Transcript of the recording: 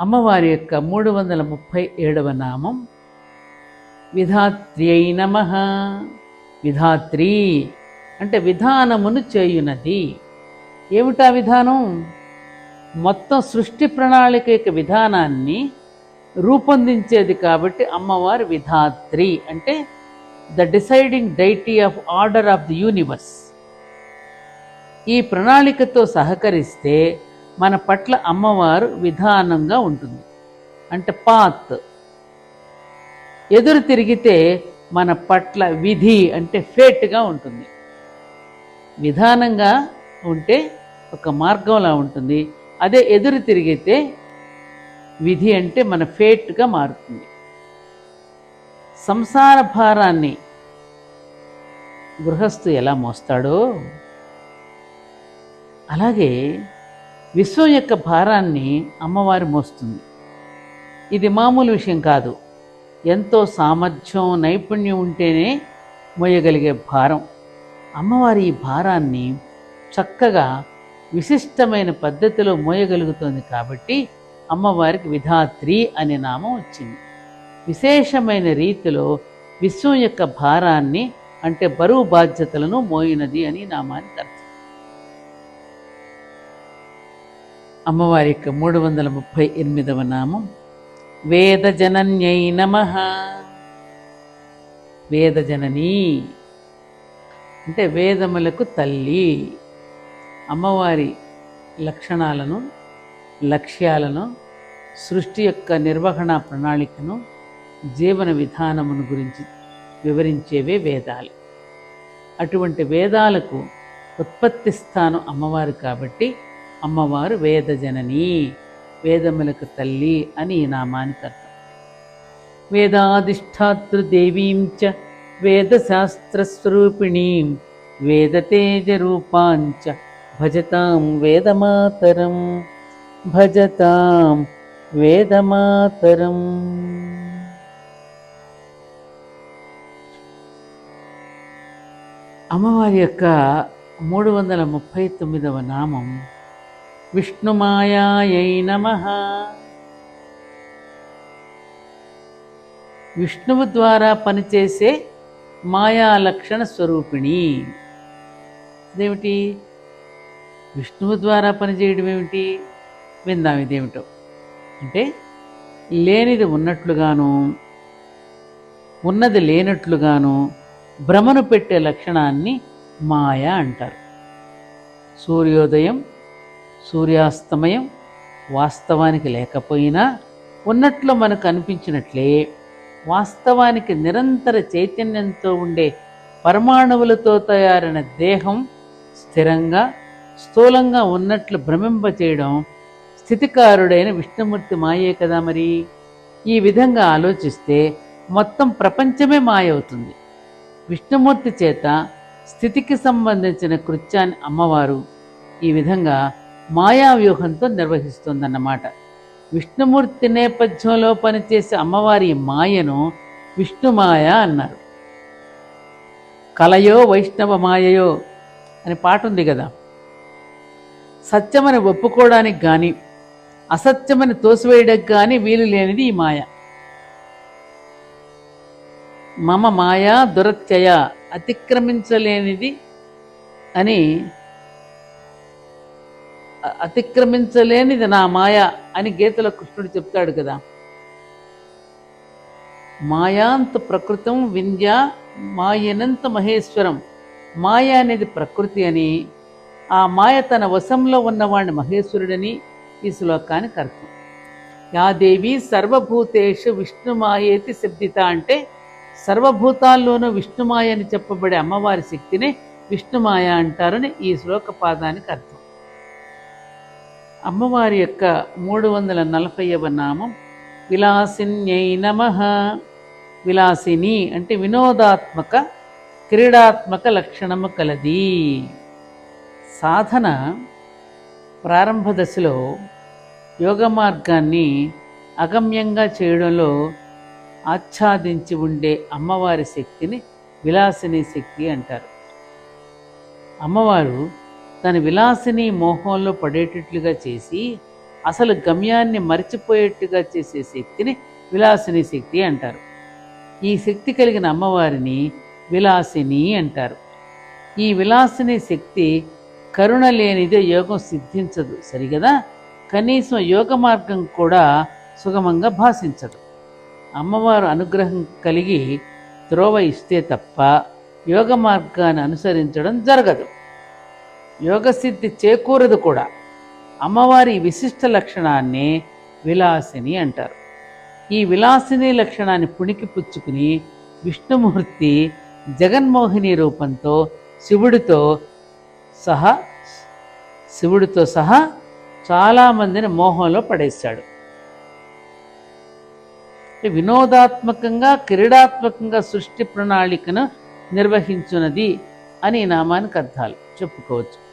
అమ్మవారి యొక్క మూడు వందల ముప్పై ఏడవ నామం. విధాత్ర్యై నమ. విధాత్రి అంటే విధానమును చేయునది. ఏమిటా విధానం? మొత్తం సృష్టి ప్రణాళిక యొక్క విధానాన్ని రూపొందించేది కాబట్టి అమ్మవారు విధాత్రి అంటే the deciding deity of order of the universe. ఈ ప్రణాళికతో సహకరిస్తే మన పట్ల అమ్మవారు విధానంగా ఉంటుంది. అంటే పాత్. ఎదురు తిరిగితే మన పట్ల విధి అంటే ఫేట్గా ఉంటుంది. విధానంగా ఉంటే ఒక మార్గంలా ఉంటుంది. అదే ఎదురు తిరిగితే విధి అంటే మన ఫేట్గా మారుతుంది. సంసార భారాన్ని గృహస్థు ఎలా మోస్తాడో? అలాగే విశ్వం యొక్క భారాన్ని అమ్మవారు మోస్తుంది. ఇది మామూలు విషయం కాదు. ఎంతో సామర్థ్యం నైపుణ్యం ఉంటేనే మోయగలిగే భారం. అమ్మవారి ఈ భారాన్ని చక్కగా విశిష్టమైన పద్ధతిలో మోయగలుగుతుంది కాబట్టి అమ్మవారికి విధాత్రి అనే నామం వచ్చింది. విశేషమైన రీతిలో విశ్వం యొక్క భారాన్ని అంటే బరువు బాధ్యతలను మోయినది అని నామానికి అర్థం అమ్మవారి యొక్క మూడు వందల ముప్పై ఎనిమిదవ నామం. వేదజనన్యై నమ. వేదజనని అంటే వేదములకు తల్లి. అమ్మవారి లక్షణాలను లక్ష్యాలను సృష్టి యొక్క నిర్వహణ ప్రణాళికను జీవన విధానమును గురించి వివరించేవే వేదాలు. అటువంటి వేదాలకు ఉత్పత్తి స్థానం అమ్మవారు కాబట్టి అమ్మవారు వేదజనని వేదములకు తల్లి అని ఈ నామానికి అర్థం వేదాధిష్టాతృదేవీం చ వేదశాస్త్రస్వరూపిణీం వేదతేజరూపాంచ భజతాం వేదమాతరం. భజతాం వేదమాతరం. అమ్మవారి యొక్క మూడు వందల ముప్పై తొమ్మిదవ నామం విష్ణుమాయాయై నమ. విష్ణువు ద్వారా పనిచేసే మాయా లక్షణ స్వరూపిణి. ఇదేమిటి? విష్ణువు ద్వారా పనిచేయడం ఏమిటి? విందాం ఇదేమిటో. అంటే లేనిది ఉన్నట్లుగాను ఉన్నది లేనట్లుగాను భ్రమను పెట్టే లక్షణాన్ని మాయ అంటారు. సూర్యోదయం సూర్యాస్తమయం వాస్తవానికి లేకపోయినా ఉన్నట్లు మనకు అనిపించినట్లే. వాస్తవానికి నిరంతర చైతన్యంతో ఉండే పరమాణువులతో తయారైన దేహం స్థిరంగా స్థూలంగా ఉన్నట్లు భ్రమింపచేయడం స్థితికారుడైన విష్ణుమూర్తి మాయే కదా మరి? ఈ విధంగా ఆలోచిస్తే మొత్తం ప్రపంచమే మాయ అవుతుంది విష్ణుమూర్తి చేత స్థితికి సంబంధించిన కృత్యాన్ని అమ్మవారు ఈ విధంగా మాయా వ్యూహంతో నిర్వహిస్తుందన్నమాట. విష్ణుమూర్తి నేపథ్యంలో పనిచేసే అమ్మవారి మాయను విష్ణుమాయ అన్నారు. కలయో వైష్ణవ మాయయో అనే పాట ఉంది కదా. సత్యమని ఒప్పుకోవడానికి కానీ అసత్యమని తోసివేయడానికి కానీ వీలు లేనిది ఈ మాయ. మమ మాయా దురత్యయ అతిక్రమించలేనిది అని అతిక్రమించలేనిది నా మాయ అని గీతలో కృష్ణుడు చెప్తాడు కదా. మాయాంత ప్రకృతం వింధ్య మాయనంత మహేశ్వరం. మాయ అనేది ప్రకృతి అని ఆ మాయ తన వశంలో ఉన్నవాడిని మహేశ్వరుడని ఈ శ్లోకానికి అర్థం. యాదేవి సర్వభూతేషు విష్ణుమాయేతి శబ్దిత అంటే సర్వభూతాల్లోనూ విష్ణుమాయ అని చెప్పబడే అమ్మవారి శక్తిని విష్ణుమాయ అంటారని ఈ శ్లోక పాదానికి అర్థం. అమ్మవారి యొక్క మూడు వందల నలభైవ నామం విలాసిన్యై నమ. విలాసిని అంటే వినోదాత్మక క్రీడాత్మక లక్షణము కలది. సాధన ప్రారంభ దశలో యోగ మార్గాన్ని అగమ్యంగా చేయడంలో ఆచ్ఛాదించి ఉండే అమ్మవారి శక్తిని విలాసిని శక్తి అంటారు. అమ్మవారు తన విలాసిని మోహంలో పడేటట్లుగా చేసి అసలు గమ్యాన్ని మరిచిపోయేట్టుగా చేసే శక్తిని విలాసిని శక్తి అంటారు. ఈ శక్తి కలిగిన అమ్మవారిని విలాసిని అంటారు. ఈ విలాసిని శక్తి కరుణ లేనిదే యోగం సిద్ధించదు సరిగదా? కనీసం యోగ మార్గం కూడా సుగమంగా భాషించదు. అమ్మవారు అనుగ్రహం కలిగి త్రోవ ఇస్తే తప్ప యోగ మార్గాన్ని అనుసరించడం జరగదు. యోగసిద్ధి చేకూరదు కూడా. అమ్మవారి విశిష్ట లక్షణాన్ని విలాసిని అంటారు. ఈ విలాసిని లక్షణాన్ని పుణికి పుచ్చుకుని విష్ణుమూర్తి జగన్మోహిని రూపంతో శివుడితో సహా శివుడితో సహా చాలామందిని మోహంలో పడేశాడు. వినోదాత్మకంగా క్రీడాత్మకంగా సృష్టి ప్రణాళికను నిర్వహించున్నది అని నామానికి అర్థాలు చెప్పుకోవచ్చు.